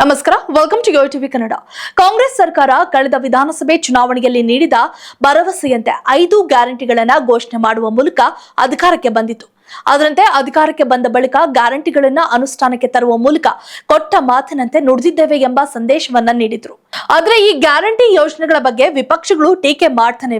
ನಮಸ್ಕಾರ welcome to yo TV Kannada Congress ಸರ್ಕಾರ ಕಳೆದ ವಿಧಾನಸಭೆ ಚುನಾವಣೆಯಲ್ಲಿ ನೀಡಿದ ಭರವಸೆಯಂತೆ ಐದು ಗ್ಯಾರಂಟಿಗಳನ್ನು ಘೋಷಣೆ ಮಾಡುವ ಮೂಲಕ ಅಧಿಕಾರಕ್ಕೆ ಬಂದಿತು ಅದರಂತೆ ಅಧಿಕಾರಕ್ಕೆ ಬಂದ ಬಳಿಕ ಗ್ಯಾರಂಟಿಗಳನ್ನ ಅನುಷ್ಠಾನಕ್ಕೆ ತರುವ ಮೂಲಕ ಕೊಟ್ಟ ಮಾತಿನಂತೆ ನುಡಿದಿದ್ದೇವೆ ಎಂಬ ಸಂದೇಶವನ್ನ ನೀಡಿದ್ರು. ಆದ್ರೆ ಈ ಗ್ಯಾರಂಟಿ ಯೋಜನೆಗಳ ಬಗ್ಗೆ ವಿಪಕ್ಷಗಳು ಟೀಕೆ ಮಾಡ್ತಾನೆ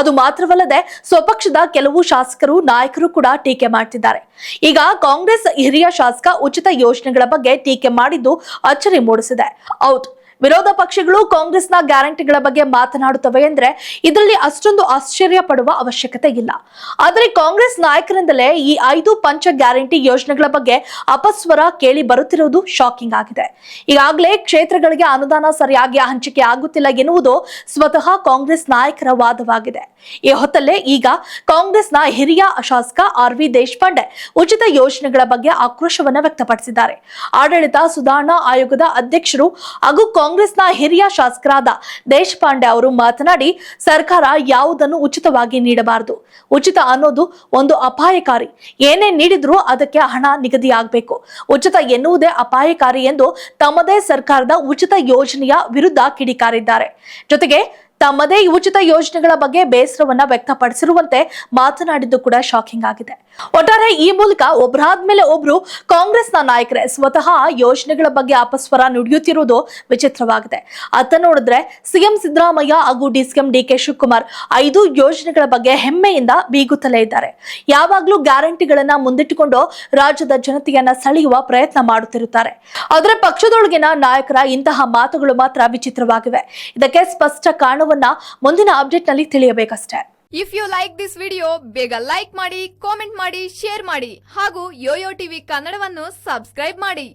ಅದು ಮಾತ್ರವಲ್ಲದೆ ಸ್ವಪಕ್ಷದ ಕೆಲವು ಶಾಸಕರು, ನಾಯಕರು ಕೂಡ ಟೀಕೆ ಮಾಡ್ತಿದ್ದಾರೆ. ಈಗ ಕಾಂಗ್ರೆಸ್ ಹಿರಿಯ ಶಾಸಕ ಉಚಿತ ಯೋಜನೆಗಳ ಬಗ್ಗೆ ಟೀಕೆ ಮಾಡಿದ್ದು ಅಚ್ಚರಿ ಮೂಡಿಸಿದೆ. ಹೌದು ವಿರೋಧ ಪಕ್ಷಗಳು ಕಾಂಗ್ರೆಸ್ನ ಗ್ಯಾರಂಟಿಗಳ ಬಗ್ಗೆ ಮಾತನಾಡುತ್ತವೆ ಅಂದ್ರೆ ಇದರಲ್ಲಿ ಅಷ್ಟೊಂದು ಆಶ್ಚರ್ಯ ಪಡುವ ಅವಶ್ಯಕತೆ ಇಲ್ಲ. ಆದರೆ ಕಾಂಗ್ರೆಸ್ ನಾಯಕರಿಂದಲೇ ಈ ಐದು ಪಂಚ ಗ್ಯಾರಂಟಿ ಯೋಜನೆಗಳ ಬಗ್ಗೆ ಅಪಸ್ವರ ಕೇಳಿ ಬರುತ್ತಿರುವುದು ಶಾಕಿಂಗ್ ಆಗಿದೆ. ಈಗಾಗಲೇ ಕ್ಷೇತ್ರಗಳಿಗೆ ಅನುದಾನ ಸರಿಯಾಗಿ ಹಂಚಿಕೆ ಆಗುತ್ತಿಲ್ಲ ಎನ್ನುವುದು ಸ್ವತಃ ಕಾಂಗ್ರೆಸ್ ನಾಯಕರ ವಾದವಾಗಿದೆ. ಈ ಹೊತ್ತಲ್ಲೇ ಈಗ ಕಾಂಗ್ರೆಸ್ನ ಹಿರಿಯ ಶಾಸಕ ಆರ್ ವಿ ದೇಶಪಾಂಡೆ ಉಚಿತ ಯೋಜನೆಗಳ ಬಗ್ಗೆ ಆಕ್ರೋಶವನ್ನ ವ್ಯಕ್ತಪಡಿಸಿದ್ದಾರೆ. ಆಡಳಿತ ಸುಧಾರಣಾ ಆಯೋಗದ ಅಧ್ಯಕ್ಷರು ಹಾಗೂ ಕಾಂಗ್ರೆಸ್ನ ಹಿರಿಯ ಶಾಸಕರಾದ ದೇಶಪಾಂಡೆ ಅವರು ಮಾತನಾಡಿ, ಸರ್ಕಾರ ಯಾವುದನ್ನು ಉಚಿತವಾಗಿ ನೀಡಬಾರದು. ಉಚಿತ ಅನ್ನೋದು ಒಂದು ಅಪಾಯಕಾರಿ. ಏನೇ ನೀಡಿದ್ರೂ ಅದಕ್ಕೆ ಹಣ ನಿಗದಿಯಾಗಬೇಕು. ಉಚಿತ ಎನ್ನುವುದೇ ಅಪಾಯಕಾರಿ ಎಂದು ತಮ್ಮದೇ ಸರ್ಕಾರದ ಉಚಿತ ಯೋಜನೆಯ ವಿರುದ್ಧ ಕಿಡಿಕಾರಿದ್ದಾರೆ. ಜೊತೆಗೆ ತಮ್ಮದೇ ಉಚಿತ ಯೋಜನೆಗಳ ಬಗ್ಗೆ ಬೇಸರವನ್ನ ವ್ಯಕ್ತಪಡಿಸಿರುವಂತೆ ಮಾತನಾಡಿದ್ದು ಕೂಡ ಶಾಕಿಂಗ್ ಆಗಿದೆ. ಒಟ್ಟಾರೆ ಈ ಮೂಲಕ ಒಬ್ಬರಾದ್ಮೇಲೆ ಒಬ್ರು ಕಾಂಗ್ರೆಸ್ನ ನಾಯಕರೇ ಸ್ವತಃ ಯೋಜನೆಗಳ ಬಗ್ಗೆ ಅಪಸ್ವರ ನುಡಿಯುತ್ತಿರುವುದು ವಿಚಿತ್ರವಾಗಿದೆ. ಅತ್ತ ನೋಡಿದ್ರೆ ಸಿಎಂ ಸಿದ್ದರಾಮಯ್ಯ ಹಾಗೂ ಡಿ ಕೆ ಶಿವಕುಮಾರ್ ಐದು ಯೋಜನೆಗಳ ಬಗ್ಗೆ ಹೆಮ್ಮೆಯಿಂದ ಬೀಗುತ್ತಲೇ ಇದ್ದಾರೆ. ಯಾವಾಗ್ಲೂ ಗ್ಯಾರಂಟಿಗಳನ್ನ ಮುಂದಿಟ್ಟುಕೊಂಡು ರಾಜ್ಯದ ಜನತೆಯನ್ನ ಸೆಳೆಯುವ ಪ್ರಯತ್ನ ಮಾಡುತ್ತಿರುತ್ತಾರೆ. ಆದರೆ ಪಕ್ಷದೊಳಗಿನ ನಾಯಕರ ಇಂತಹ ಮಾತುಗಳು ಮಾತ್ರ ವಿಚಿತ್ರವಾಗಿವೆ. ಇದಕ್ಕೆ ಸ್ಪಷ್ಟ ಕಾರಣವನ್ನ ಮುಂದಿನ ಅಪ್ಡೇಟ್ನಲ್ಲಿ ತಿಳಿಯಬೇಕಷ್ಟೇ. If you like this video ಬೇಗ ಲೈಕ್ ಮಾಡಿ ಕಾಮೆಂಟ್ ಮಾಡಿ ಶೇರ್ ಮಾಡಿ ಹಾಗೂ ಯೋಯೋ ಟಿವಿ ಕನ್ನಡವನ್ನು ಸಬ್ಸ್ಕ್ರೈಬ್ ಮಾಡಿ.